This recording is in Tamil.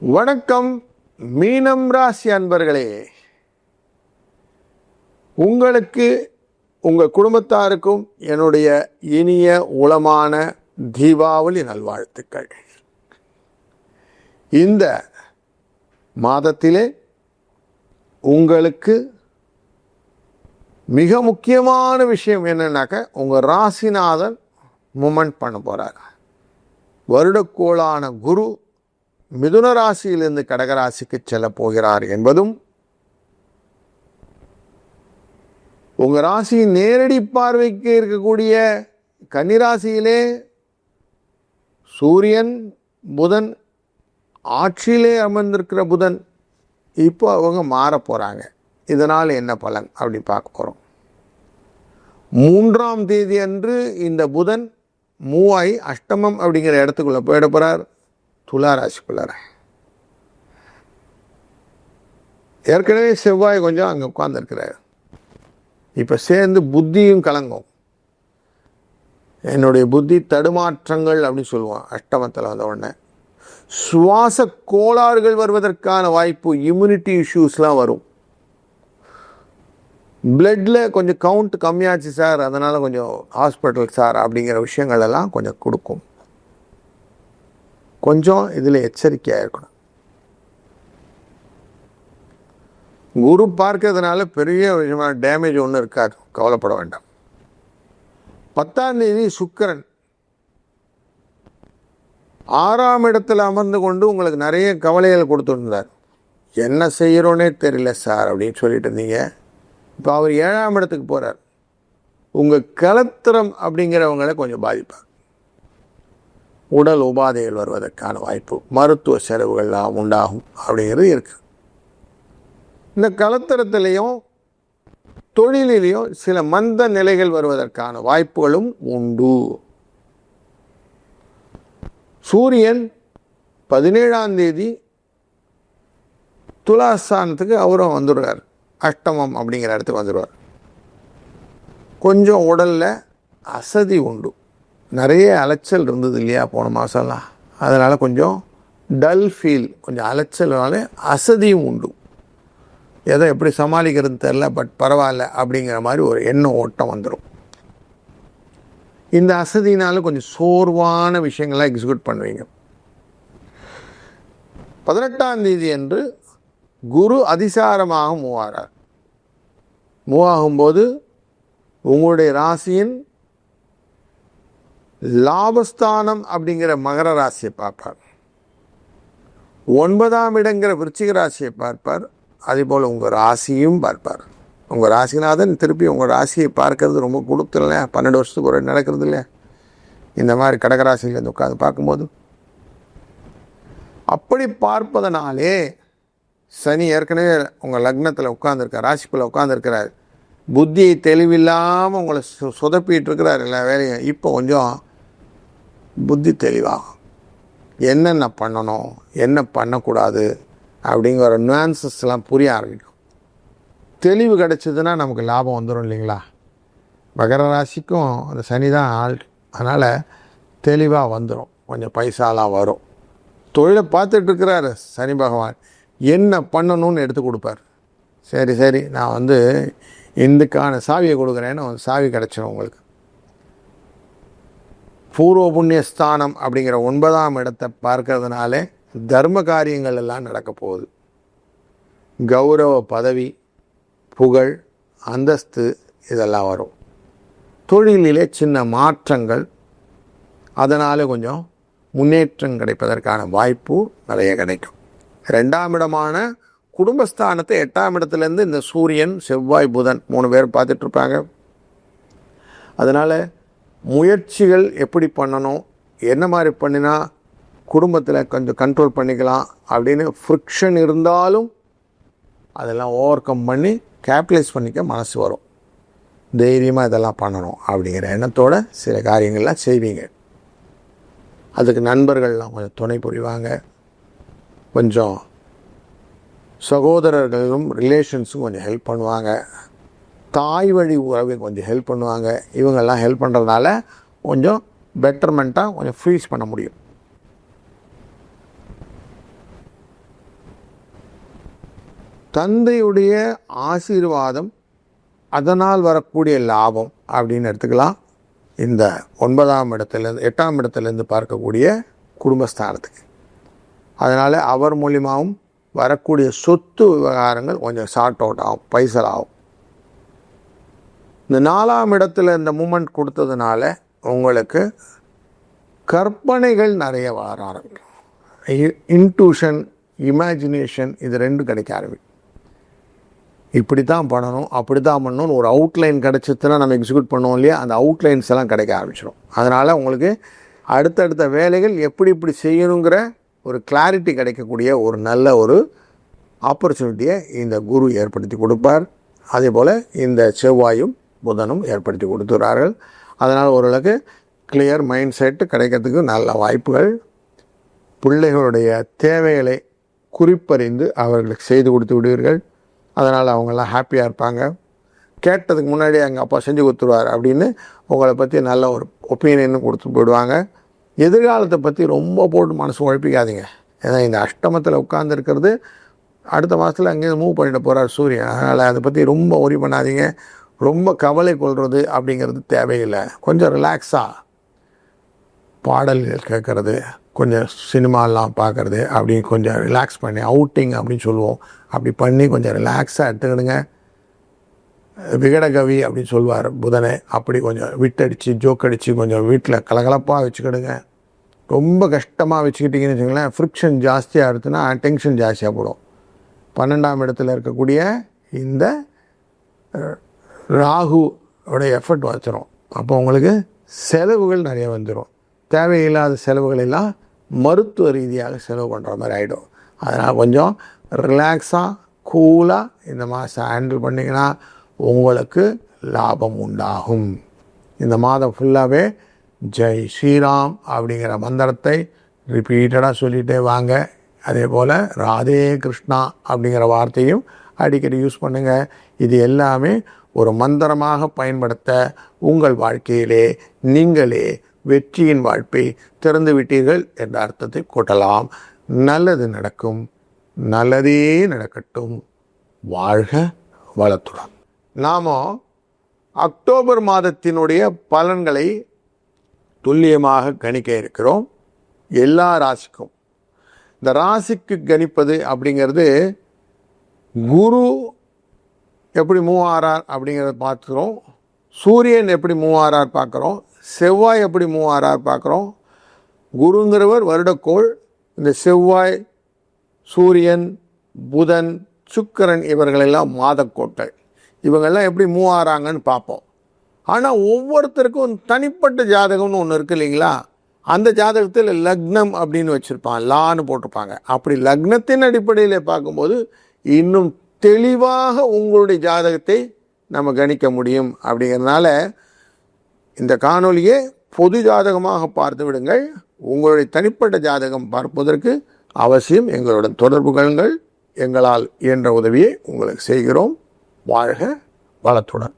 வணக்கம் மீனம் ராசி அன்பர்களே. உங்களுக்கு உங்கள் குடும்பத்தாருக்கும் என்னுடைய இனிய உளமான தீபாவளி நல்வாழ்த்துக்கள். இந்த மாதத்திலே உங்களுக்கு மிக முக்கியமான விஷயம் என்னன்னாக்க உங்கள் ராசிநாதன் மூமெண்ட் பண்ண போகிறார் வருடக்கோளான குரு மிதுன ராசியிலிருந்து கடகராசிக்கு செல்ல போகிறார் என்பதும் உங்கள் ராசி நேரடி பார்வைக்கு இருக்கக்கூடிய கன்னிராசியிலே சூரியன் புதன் ஆட்சியிலே அமர்ந்திருக்கிற புதன் இப்போ அவங்க மாற போகிறாங்க இதனால் என்ன பலன் அப்படி பார்க்க போகிறோம் மூன்றாம் தேதி அன்று இந்த புதன் மூவாய் அஷ்டமம் அப்படிங்கிற இடத்துக்குள்ளே போயிட போகிறார் துலா ராசிக்குள்ளார ஏற்கனவே செவ்வாய் கொஞ்சம் அங்கே உட்காந்துருக்கிறார் இப்போ சேர்ந்து புத்தியும் கலங்கும். என்னுடைய புத்தி தடுமாற்றங்கள் அப்படின்னு சொல்லுவான். அஷ்டமத்தில் வந்த உடனே. சுவாச கோளாறுகள் வருவதற்கான வாய்ப்பு இம்யூனிட்டி இஷ்யூஸ்லாம் வரும். பிளட்டில் கொஞ்சம் கவுண்ட் கம்மியாச்சு சார் அதனால் கொஞ்சம் ஹாஸ்பிட்டல் சார் அப்படிங்கிற விஷயங்கள் எல்லாம் கொஞ்சம் கொடுக்கும். கொஞ்சம் இதில் எச்சரிக்கையாக இருக்கணும். குரு பார்க்கறதுனால பெரிய விஷயமான டேமேஜ் ஒன்றும் இருக்காது. கவலைப்பட வேண்டாம். பத்தாம் தேதி சுக்கிரன். ஆறாம் இடத்துல அமர்ந்து கொண்டு உங்களுக்கு நிறைய கவலைகள் கொடுத்துருந்தார். என்ன செய்கிறோன்னே தெரியல சார் அப்படின்னு சொல்லிட்டு இருந்தீங்க. இப்போ அவர் ஏழாம் இடத்துக்கு போகிறார் உங்கள் கலத்திரம் அப்படிங்கிறவங்கள கொஞ்சம் பாதிப்பார் உடல் உபாதைகள் வருவதற்கான வாய்ப்பு மருத்துவ செலவுகள்லாம் உண்டாகும் அப்படிங்கிறது இருக்குது இந்த கலத்தரத்திலையும் தொழிலிலையும் சில மந்த நிலைகள் வருவதற்கான வாய்ப்புகளும் உண்டு. சூரியன் பதினேழாம் தேதி துலாஸ்தானத்துக்கு அவரும் வந்துடுறார். அஷ்டமம் அப்படிங்கிற இடத்துக்கு வந்துடுவார். கொஞ்சம் உடலில் அசதி உண்டு. நிறைய அலைச்சல் இருந்தது இல்லையா போன மாதம்லாம் அதனால் கொஞ்சம் டல் ஃபீல் கொஞ்சம் அலைச்சல்னால அசதியும் உண்டு. எதை எப்படி சமாளிக்கிறதுன்னு தெரில பட் பரவாயில்ல அப்படிங்கிற மாதிரி ஒரு எண்ணம் ஓட்டம் வந்துடும் இந்த அசதினால கொஞ்சம் சோர்வான விஷயங்கள்லாம் எக்ஸிக்யூட் பண்ணுவீங்க. பதினெட்டாம் தேதி அன்று குரு அதிசாரமாக மூவாரார் மூவாகும்போது உங்களுடைய ராசியின் லாபஸ்தானம் அப்படிங்கிற மகர ராசியை பார்ப்பார். ஒன்பதாம் இடங்கிற விருச்சிக ராசியை பார்ப்பார். அதேபோல் உங்கள் ராசியும் பார்ப்பார். உங்கள் ராசிநாதன் திருப்பி உங்கள் ராசியை பார்க்கறது ரொம்ப கொடுத்து இல்லையா பன்னெண்டு வருஷத்துக்கு ஒரு நடக்கிறது இல்லையா இந்த மாதிரி கடகராசிலேருந்து உட்காந்து பார்க்கும்போது. அப்படி பார்ப்பதனாலே சனி ஏற்கனவே உங்கள் லக்னத்தில் உட்காந்துருக்கார் ராசிக்குள்ளே உட்காந்துருக்கிறார் புத்தியை தெளிவில்லாமல் உங்களை சு சொதப்பிட்டு இருக்கிறார் எல்லா வேலையும். இப்போ கொஞ்சம் புத்தி தெளிவாகும். என்னென்ன பண்ணணும் என்ன பண்ணக்கூடாது அப்படிங்கிற நுவான்சஸ்லாம் புரிய ஆரம்பிக்கும். தெளிவு கிடச்சிதுன்னா நமக்கு லாபம் வந்துடும் இல்லைங்களா? மகர ராசிக்கும் அந்த சனி தான் ஆள். அதனால் தெளிவாக வந்துடும் கொஞ்சம் பைசாலாம் வரும். தொழிலை பார்த்துட்டு இருக்கிறாரு சனி பகவான். என்ன பண்ணணும்னு எடுத்து கொடுப்பார். சரி சரி நான் வந்து இந்துக்கான சாவியை கொடுக்குறேன்னு சாவி கிடச்சிடும் உங்களுக்கு. பூர்வ புண்ணியஸ்தானம் அப்படிங்கிற ஒன்பதாம் இடத்தை பார்க்கறதுனாலே தர்ம காரியங்கள் எல்லாம் நடக்க போகுது. கௌரவ பதவி புகழ் அந்தஸ்து இதெல்லாம் வரும். தொழிலிலே சின்ன மாற்றங்கள் அதனால் கொஞ்சம் முன்னேற்றம் கிடைப்பதற்கான வாய்ப்பு நிறைய கிடைக்கும். ரெண்டாம் இடமான குடும்பஸ்தானத்தை எட்டாம் இடத்துலேருந்து இந்த சூரியன் செவ்வாய் புதன் மூணு பேர் பார்த்துட்ருப்பாங்க அதனால் முயற்சிகள் எப்படி பண்ணணும் என்ன மாதிரி பண்ணினா குடும்பத்தில் கொஞ்சம் கண்ட்ரோல் பண்ணிக்கலாம் அப்படின்னு ஃப்ரிக்ஷன் இருந்தாலும் அதெல்லாம் ஓவர் கம் பண்ணி கேபிட்டலைஸ் பண்ணிக்க மனசு வரும். தைரியமாக இதெல்லாம் பண்ணணும் அப்படிங்கிற எண்ணத்தோட சில காரியங்கள்லாம் செய்வீங்க. அதுக்கு நண்பர்கள்லாம் கொஞ்சம் துணை புரிவாங்க. கொஞ்சம் சகோதரர்களும் ரிலேஷன்ஸும் கொஞ்சம் ஹெல்ப் பண்ணுவாங்க. தாய் வழி உறவை கொஞ்சம் ஹெல்ப் பண்ணுவாங்க. இவங்கெல்லாம் ஹெல்ப் பண்ணுறதுனால கொஞ்சம் பெட்டர்மெண்ட்டாக கொஞ்சம் ஃப்ரீஸ் பண்ண முடியும். தந்தையுடைய ஆசீர்வாதம் அதனால் வரக்கூடிய லாபம் அப்படின்னு எடுத்துக்கலாம். இந்த ஒன்பதாம் இடத்துலேருந்து எட்டாம் இடத்துலேருந்து பார்க்கக்கூடிய குடும்பஸ்தானத்துக்கு. அதனால் அவர் மூலியமாகவும் வரக்கூடிய சொத்து விவகாரங்கள் கொஞ்சம் ஷார்ட் அவுட் ஆகும் பைசல் ஆகும். இந்த நாலாம் இடத்துல இந்த மூமெண்ட் கொடுத்ததுனால உங்களுக்கு கற்பனைகள் நிறைய வர ஆரம்பிக்கும். இன்டூஷன் இமேஜினேஷன் இது ரெண்டும் கிடைக்க ஆரம்பிக்கும். இப்படி தான் பண்ணணும் அப்படி தான் பண்ணணும்னு ஒரு அவுட்லைன் கிடச்சிதுன்னா நம்ம எக்ஸிக்யூட் பண்ணுவோம் இல்லையா? அந்த அவுட்லைன்ஸ் எல்லாம் கிடைக்க ஆரம்பிச்சிடும் அதனால் உங்களுக்கு அடுத்தடுத்த வேலைகள் எப்படி இப்படி செய்யணுங்கிற ஒரு கிளாரிட்டி கிடைக்கக்கூடிய ஒரு நல்ல ஒரு ஆப்பர்ச்சுனிட்டியை இந்த குரு ஏற்படுத்தி கொடுப்பார். அதே போல் இந்த செவ்வாயும் புதனும் ஏற்படுத்தி கொடுத்துறார்கள். அதனால் ஓரளவுக்கு கிளியர் மைண்ட் செட் கிடைக்கிறதுக்கு நல்ல வாய்ப்புகள். பிள்ளைகளுடைய தேவைகளை குறிப்பறிந்து அவர்களுக்கு செய்து கொடுத்து விடுவீர்கள். அதனால் அவங்கெல்லாம் ஹாப்பியாக இருப்பாங்க. கேட்டதுக்கு முன்னாடி எங்கள் அப்பா செஞ்சு கொடுத்துருவார் அப்படின்னு உங்களை பற்றி நல்ல ஒரு ஒப்பீனியனும் கொடுத்து போயிடுவாங்க. எதிர்காலத்தை பற்றி ரொம்ப போட்டு மனசு உழைப்பிக்காதீங்க. ஏன்னா இந்த அஷ்டமத்தில் உட்காந்துருக்கிறது அடுத்த மாதத்தில் அங்கேருந்து மூவ் பண்ணிட்டு போகிறார் சூரியன். அதனால் அதை பற்றி ரொம்ப ஒரி பண்ணாதீங்க. ரொம்ப கவலை கொள்வது அப்படிங்கிறது தேவையில்லை. கொஞ்சம் ரிலாக்ஸாக பாடல்கள் கேட்குறது கொஞ்சம் சினிமாலாம் பார்க்குறது அப்படி கொஞ்சம் ரிலாக்ஸ் பண்ணி அவுட்டிங் அப்படின்னு சொல்லுவோம். அப்படி பண்ணி கொஞ்சம் ரிலாக்ஸாக எடுத்துக்கிடுங்க. விகடகவி அப்படின்னு சொல்லுவார் புதனை அப்படி கொஞ்சம் விட்டடிச்சு ஜோக் அடித்து கொஞ்சம் வீட்டில் கலகலப்பாக வச்சுக்கிடுங்க. ரொம்ப கஷ்டமாக வச்சுக்கிட்டிங்கன்னு வச்சுங்களேன் ஃப்ரிக்ஷன் ஜாஸ்தியாக இருக்குன்னா டென்ஷன் ஜாஸ்தியாக போடும். பன்னெண்டாம் இடத்துல இருக்கக்கூடிய இந்த ராகு உடைய எஃபர்ட் வச்சிரும் அப்போ உங்களுக்கு செலவுகள் நிறைய வந்துடும் தேவையில்லாத செலவுகள் எல்லாம் மருத்துவ ரீதியாக செலவு பண்ணுற மாதிரி ஆகிடும் அதனால் கொஞ்சம் ரிலாக்ஸாக கூலாக இந்த மாதம் ஹேண்டில் பண்ணிங்கன்னா உங்களுக்கு லாபம் உண்டாகும். இந்த மாதம் ஃபுல்லாகவே ஜெய் ஸ்ரீராம் அப்படிங்கிற மந்திரத்தை ரிப்பீட்டடாக சொல்லிகிட்டே வாங்க. அதே போல் ராதே கிருஷ்ணா அப்படிங்கிற வார்த்தையும் அடிக்கடி யூஸ் பண்ணுங்கள் இது எல்லாமே ஒரு மந்திரமாக பயன்படுத்த உங்கள் வாழ்க்கையிலே நீங்களே வெற்றியின் வாழ்ப்பை திறந்து விட்டீர்கள் என்ற அர்த்தத்தை கூட்டலாம். நல்லது நடக்கும் நல்லதே நடக்கட்டும். வாழ்க வளத்துடன். நாம் அக்டோபர் மாதத்தினுடைய பலன்களை துல்லியமாக கணிக்க இருக்கிறோம். எல்லா ராசிக்கும். இந்த ராசிக்கு கணிப்பது அப்படிங்கிறது குரு எப்படி மூவ் ஆறார் அப்படிங்கிறத பார்த்துக்கிறோம். சூரியன் எப்படி மூவ் ஆறார் பார்க்குறோம். செவ்வாய் எப்படி மூவ் ஆறார் பார்க்குறோம். குருங்கிறவர் வருடக்கோள். இந்த செவ்வாய் சூரியன் புதன் சுக்கரன் இவர்களெல்லாம் மாதக்கோட்டை இவங்கெல்லாம் எப்படி மூவ் ஆறாங்கன்னு பார்ப்போம். ஆனால் ஒவ்வொருத்தருக்கும் தனிப்பட்ட ஜாதகம்னு ஒன்று இருக்குது இல்லைங்களா? அந்த ஜாதகத்தில் லக்னம் அப்படின்னு வச்சுருப்பான். லான்னு போட்டிருப்பாங்க. அப்படி லக்னத்தின் அடிப்படையில் பார்க்கும்போது இன்னும் தெளிவாக உங்களுடைய ஜாதகத்தை நம்ம கணிக்க முடியும் அப்படிங்கிறதுனால இந்த காணொலியை பொது ஜாதகமாக பார்த்து விடுங்கள். உங்களுடைய தனிப்பட்ட ஜாதகம் பார்ப்பதற்கு அவசியம் எங்களுடன் தொடர்பு கொள்ளுங்கள். எங்களால் இயன்ற உதவியை உங்களுக்கு செய்கிறோம். வாழ்க வளத்துடன்.